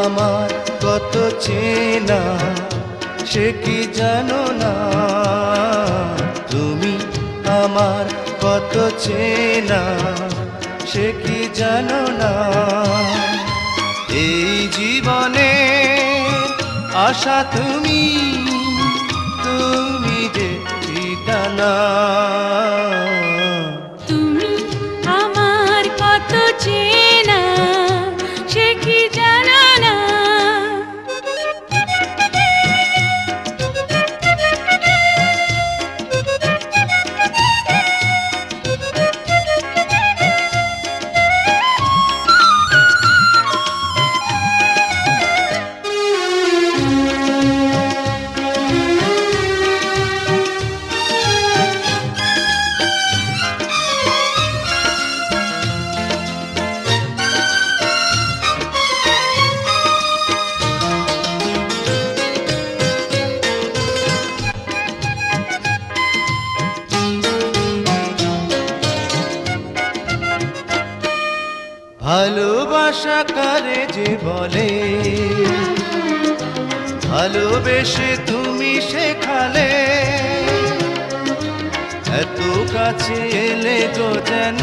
আমার কত চেনা, সে কি জানো না? তুমি আমার কত চেনা, সে কি জানো না? এই জীবনে আশা তুমি তুমি যে ঠিকানা। যে বলে ভালোবেসে তুমি শেখালে এত কাছে এলে গো যেন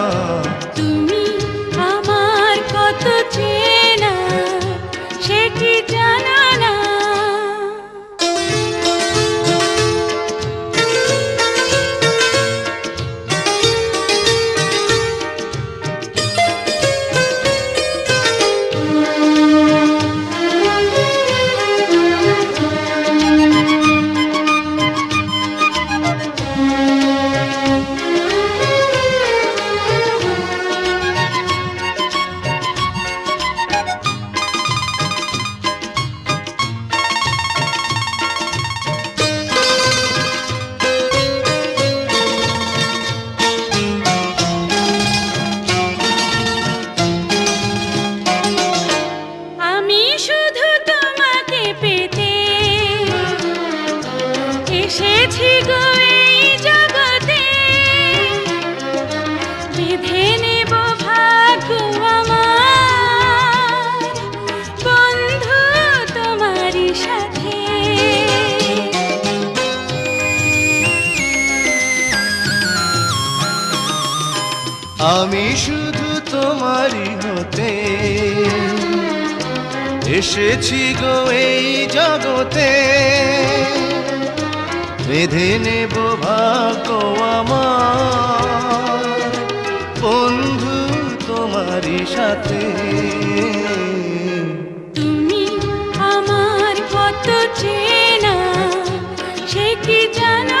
আমি শুধু তোমারই হতে। এসেছি গো এই জগতে। বেঁধে নেব ভাগ্য আমার। বন্ধু তোমারই সাথে। তুমি আমার কত চেনা, সে কি জানো